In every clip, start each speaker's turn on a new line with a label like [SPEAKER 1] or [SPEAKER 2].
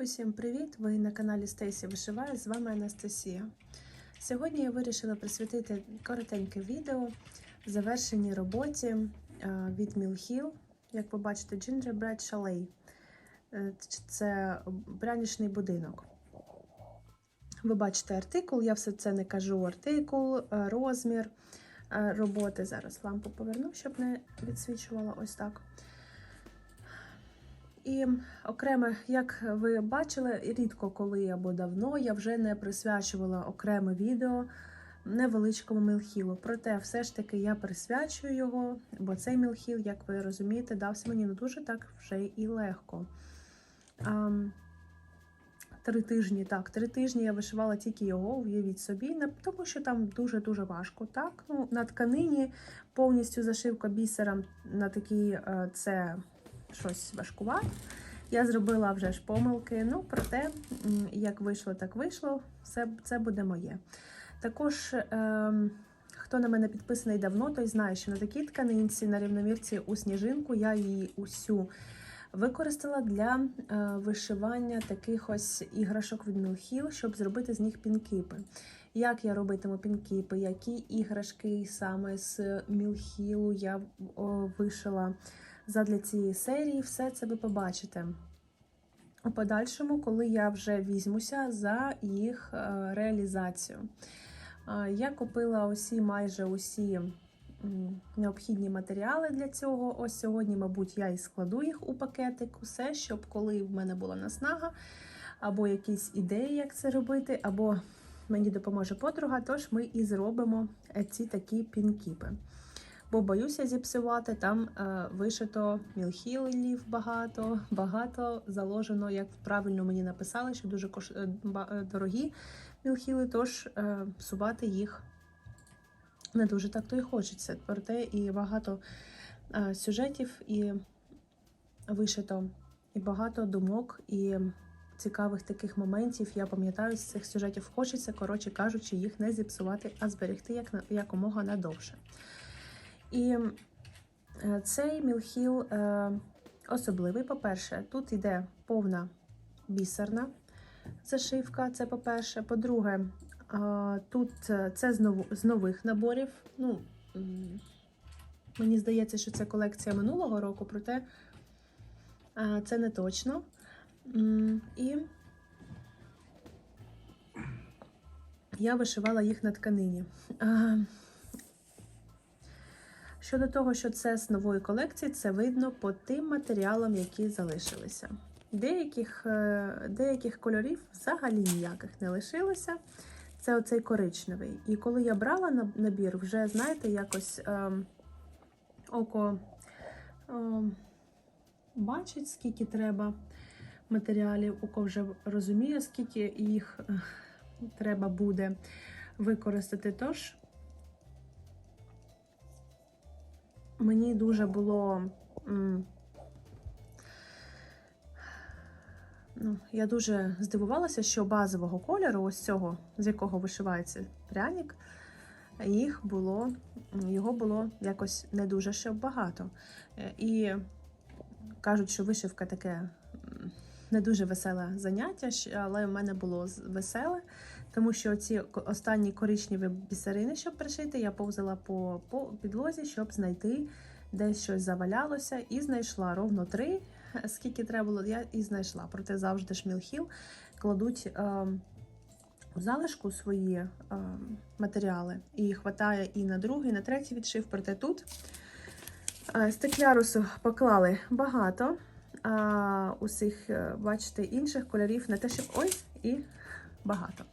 [SPEAKER 1] Усім привіт! Ви на каналі Стейсі Вишиває. З вами Анастасія. Сьогодні я вирішила присвятити коротеньке відео завершеній роботі е, від Hill. Як ви бачите, Gingerbread Chalet. Е, Це пряничний будинок. Ви бачите артикул, я все це не кажу артикул, е, розмір роботи. Зараз лампу поверну, щоб не відсвічувала ось так. І окремо, як ви бачили, рідко коли або давно я вже не присвячувала окреме відео невеличкому мілхілу. Проте, все ж таки, я присвячую його, бо цей мілхіл, як ви розумієте, дався мені не дуже так вже і легко. А, Три тижні, так, три тижні я вишивала тільки його, уявіть собі, тому що там дуже-дуже важко. Так, ну на тканині повністю зашивка бісером на такій е, це щось важкувато. Я зробила вже ж помилки. Ну, проте, як вийшло, так вийшло. Все це буде моє. Також, ем, хто на мене підписаний давно, той знає, що на такій тканинці, на рівномірці у сніжинку, я її усю використала для е, вишивання таких ось іграшок від Мілхіл, щоб зробити з них пінкіпи. Як я робитиму пінкіпи, які іграшки саме з Мілхілу я о, вишила задля цієї серії, все це ви побачите. У подальшому, коли я вже візьмуся за їх е, реалізацію. Е, Я купила усі майже усі необхідні матеріали для цього. Ось сьогодні, мабуть, я і складу їх у пакетик, усе, щоб коли в мене була наснага, або якісь ідеї, як це робити, або мені допоможе подруга, тож ми і зробимо е, ці такі пінкіпи бо боюся зіпсувати. Там е, вишито мілхілів багато, багато заложено, як правильно мені написали, що дуже кош... е, е, дорогі мілхіли, тож е, псувати їх не дуже так то і хочеться. Проте і багато е, сюжетів і вишито, і багато думок, і цікавих таких моментів. Я пам'ятаю, з цих сюжетів хочеться, коротше кажучи, їх не зіпсувати, а зберегти як якомога надовше. І е, цей мілхіл е, особливий. По-перше, тут йде повна бісерна зашивка. Це по-перше. По-друге, е, тут це з, нових наборів. Ну, мені здається, що це колекція минулого року, проте це не точно. І я вишивала їх на тканині. Щодо того, що це з нової колекції, це видно по тим матеріалам, які залишилися. Деяких, е, деяких кольорів взагалі ніяких не лишилося. Це оцей коричневий. І коли я брала набір, вже, знаєте, якось е, око е, бачить, скільки треба матеріалів, око вже розуміє, скільки їх е, треба буде використати. Тож мені дуже було. Ну, я дуже здивувалася, що базового кольору, ось цього, з якого вишивається пряник, їх було, його було якось не дуже ще багато. Е, І кажуть, що вишивка таке не дуже веселе заняття, але в мене було веселе, тому що ці останні коричневі бісерини, щоб пришити, я повзала по, по підлозі, щоб знайти десь щось завалялося, і знайшла ровно три. Скільки треба було, я і знайшла. Проте завжди ж Мілхіл кладуть е, у залишку свої е, матеріали. І хватає і на другий, і на третій відшив. Проте тут е, стеклярусу поклали багато. А усіх, е, бачите, інших кольорів не те, щоб ой, і багато.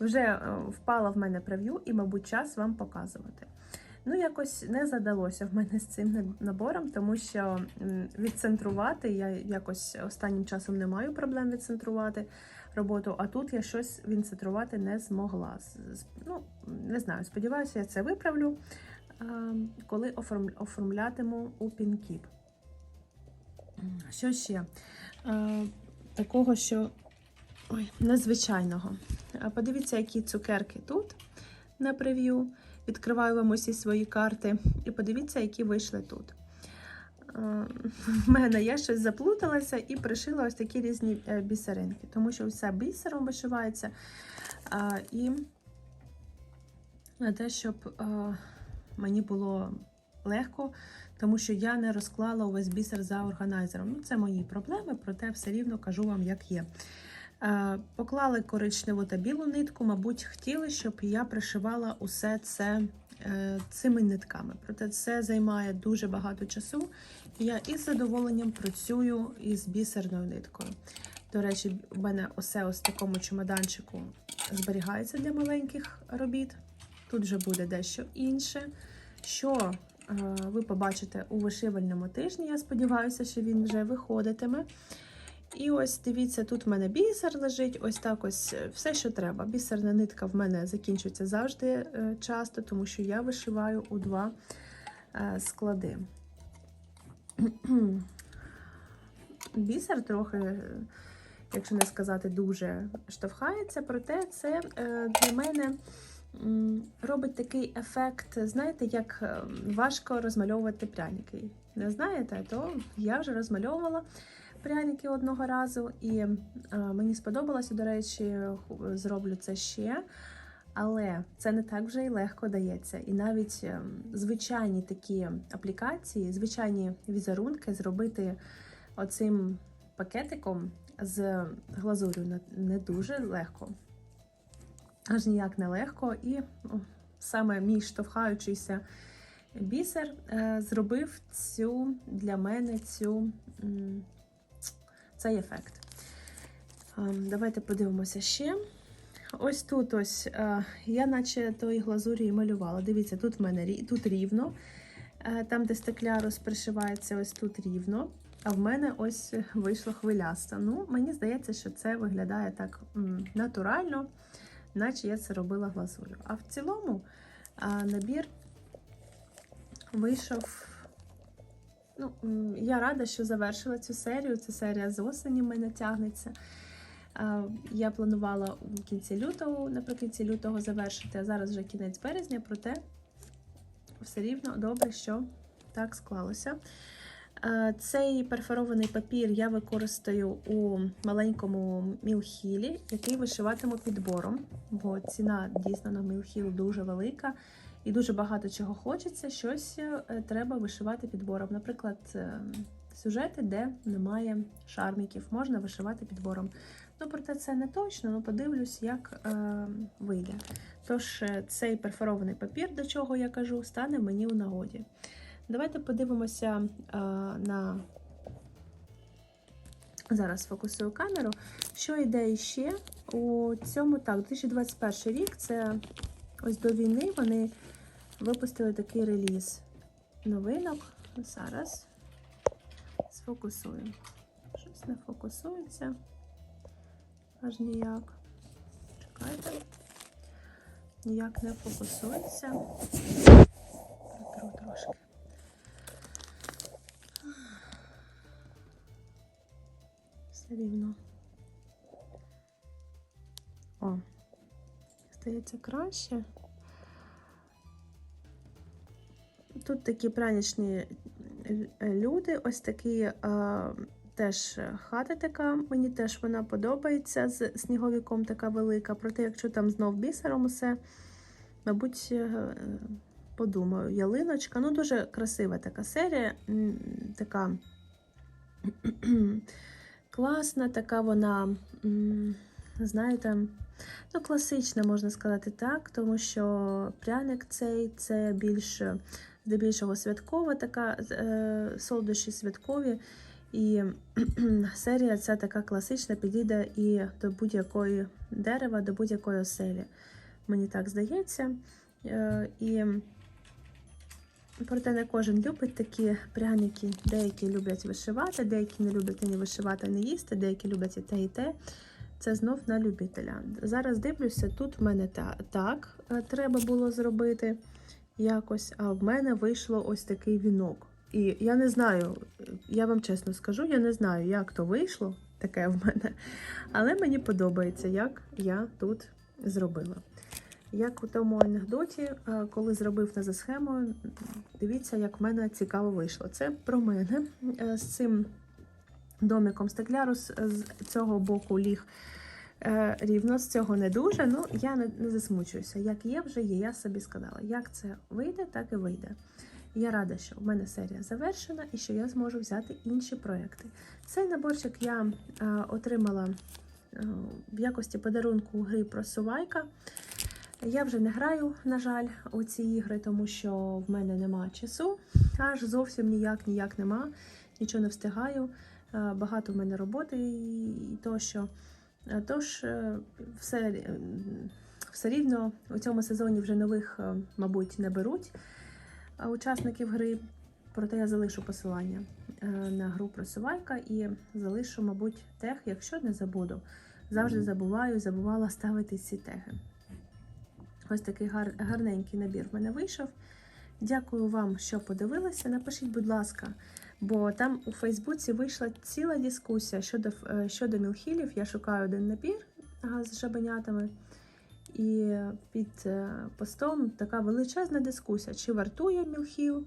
[SPEAKER 1] Вже е, впала в мене прев'ю, і, мабуть, час вам показувати. Ну, якось не задалося в мене з цим набором, тому що відцентрувати я якось останнім часом не маю проблем відцентрувати роботу, а тут я щось відцентрувати не змогла. Ну, не знаю, сподіваюся, я це виправлю, коли оформлятиму у Пінкіп. Що ще? Е, Такого, що ой, незвичайного. Е, Подивіться, які цукерки тут на прев'ю. Відкриваю вам усі свої карти і подивіться, які вийшли тут. Е, в мене я щось заплуталася і пришила ось такі різні е, бісеринки, тому що все бісером вишивається. І на те, щоб мені було легко, тому що я не розклала увесь бісер за органайзером. Ну, це мої проблеми, проте все рівно кажу вам, як є. Е, Поклали коричневу та білу нитку, мабуть, хотіли, щоб я пришивала усе це е, цими нитками. Проте це займає дуже багато часу, і я із задоволенням працюю із бісерною ниткою. До речі, у мене усе ось в такому чемоданчику зберігається для маленьких робіт. Тут вже буде дещо інше. Що е, ви побачите у вишивальному тижні. Я сподіваюся, що він вже виходитиме. І ось дивіться, тут в мене бісер лежить, ось так ось е, все, що треба. Бісерна нитка в мене закінчується завжди е, часто, тому що я вишиваю у два е, склади. Бісер трохи, якщо не сказати, дуже штовхається, проте це для мене робить такий ефект, знаєте, як важко розмальовувати пряники. Не знаєте, то я вже розмальовувала пряники одного разу, і е, мені сподобалося, до речі, зроблю це ще. Але це не так вже і легко дається. І навіть е, звичайні такі аплікації, звичайні візерунки зробити оцим пакетиком з глазурю не- дуже легко. Аж ніяк не легко. І саме мій штовхаючийся бісер е, зробив цю для мене цю, цей ефект. Ем, Давайте подивимося ще. Ось тут ось е, я наче тої глазурі і малювала. Дивіться, тут в мене тут рівно. Е, Там, де стеклярус пришивається, ось тут рівно. А в мене ось вийшло хвилясто. Ну, мені здається, що це виглядає так натурально, наче я це робила глазурю. А в цілому набір вийшов. Ну, я рада, що завершила цю серію. Ця серія з осені мене тягнеться. Я планувала у кінці лютого, наприкінці лютого завершити, а зараз вже кінець березня, проте все рівно добре, що так склалося. Цей перфорований папір я використаю у маленькому мілхілі, який вишиватиму підбором, бо ціна дійсно на мілхіл дуже велика і дуже багато чого хочеться. Щось е, треба вишивати підбором. Наприклад, е, сюжети, де немає шарміків, можна вишивати підбором. Ну, проте це не точно, ну подивлюсь, як е, вийде. Тож е, цей перфорований папір, до чого я кажу, стане мені у нагоді. Давайте подивимося е, на. Зараз фокусую камеру. Що йде іще у цьому так, 2021 рік. Це ось до війни вони випустили такий реліз новинок. Зараз сфокусую. Щось не фокусується. Аж ніяк. Чекайте. Ніяк не фокусується. Протру трошки. Все рівно. О, стається краще. Тут такі пранічні люди, ось такі е, теж хата така, мені теж вона подобається з сніговиком така велика. Проте, якщо там знов бісером усе, мабуть, е, подумаю, ялиночка. Ну, дуже красива така серія, така класна, така вона, знаєте, ну, класична, можна сказати так, тому що пряник цей це більш здебільшого святкова, така е, солодощі святкові. І серія ця така класична, підійде і до будь-якої дерева, до будь-якої оселі. Мені так здається. Е, і проте не кожен любить такі пряники. Деякі люблять вишивати, деякі не люблять ні вишивати, ні їсти, деякі люблять і те, і те. Це знов на любителя. Зараз дивлюся, тут в мене та, так е, треба було зробити якось, а в мене вийшло ось такий вінок. І я не знаю, я вам чесно скажу, я не знаю, як то вийшло таке в мене, але мені подобається, як я тут зробила. Як у тому анекдоті, е, коли зробив не за схемою, дивіться, як в мене цікаво вийшло. Це про мене Е, з цим домиком стеклярус з цього боку ліг е, рівно, з цього не дуже. Ну, я не, не засмучуюся. Як є, вже є. Я собі сказала, як це вийде, так і вийде. Я рада, що в мене серія завершена і що я зможу взяти інші проекти. Цей наборчик я е, отримала е, в якості подарунку гри просувайка. Я вже не граю, на жаль, у ці ігри, тому що в мене нема часу. Аж зовсім ніяк, ніяк нема. Нічого не встигаю. Е, Багато в мене роботи і тощо. Тож, е, все, е, все рівно у цьому сезоні вже нових, е, мабуть, не беруть учасників гри. Проте я залишу посилання на гру просувайка і залишу, мабуть, тег, якщо не забуду. Завжди забуваю, забувала ставити ці теги. Ось такий гар, гарненький набір в мене вийшов. Дякую вам, що подивилися. Напишіть, будь ласка, бо там у Фейсбуці вийшла ціла дискусія щодо, е, щодо мілхілів. Я шукаю один набір з жабенятами. І під е, постом така величезна дискусія, чи вартує мілхіл,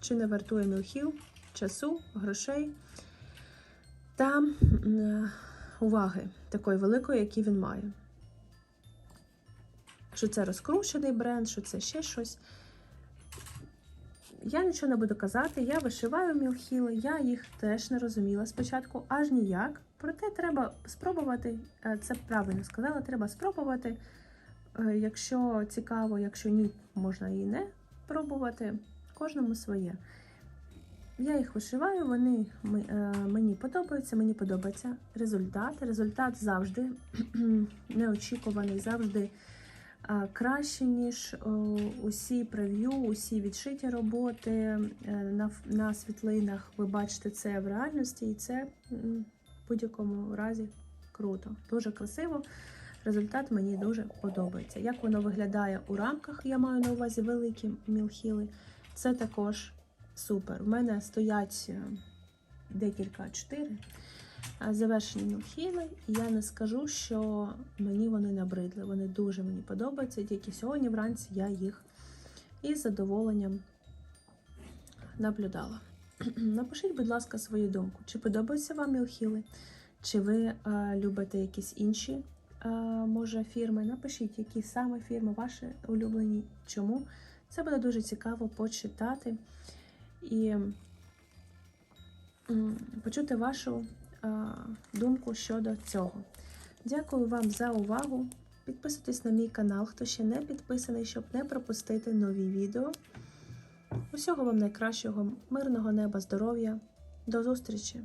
[SPEAKER 1] чи не вартує мілхіл часу, грошей та е, уваги такої великої, які він має. Що це розкручений бренд, що це ще щось. Я нічого не буду казати, я вишиваю мілхіли, я їх теж не розуміла спочатку, аж ніяк. Проте треба спробувати, е, це правильно сказала, треба спробувати. Е, Якщо цікаво, якщо ні, можна і не пробувати. Кожному своє. Я їх вишиваю, вони е, мені подобаються, мені подобається результат. Результат завжди неочікуваний, завжди краще, ніж усі прев'ю, усі відшиті роботи. Е, На, на світлинах ви бачите це в реальності, і це в будь-якому разі круто. Дуже красиво. Результат мені дуже подобається. Як воно виглядає у рамках, я маю на увазі великі мілхіли. Це також супер. У мене стоять е, декілька чотири завершені мілхіли, і я не скажу, що мені вони набридли. Вони дуже мені подобаються. Тільки сьогодні вранці я їх із задоволенням наблюдала. Напишіть, будь ласка, свою думку. Чи подобаються вам мілхіли? Чи ви е, любите якісь інші, е, може, фірми? Напишіть, які саме фірми ваші улюблені, чому. Це буде дуже цікаво почитати і почути вашу е, думку щодо цього. Дякую вам за увагу. Підписуйтесь на мій канал, хто ще не підписаний, щоб не пропустити нові відео. Усього вам найкращого, мирного неба, здоров'я. До зустрічі!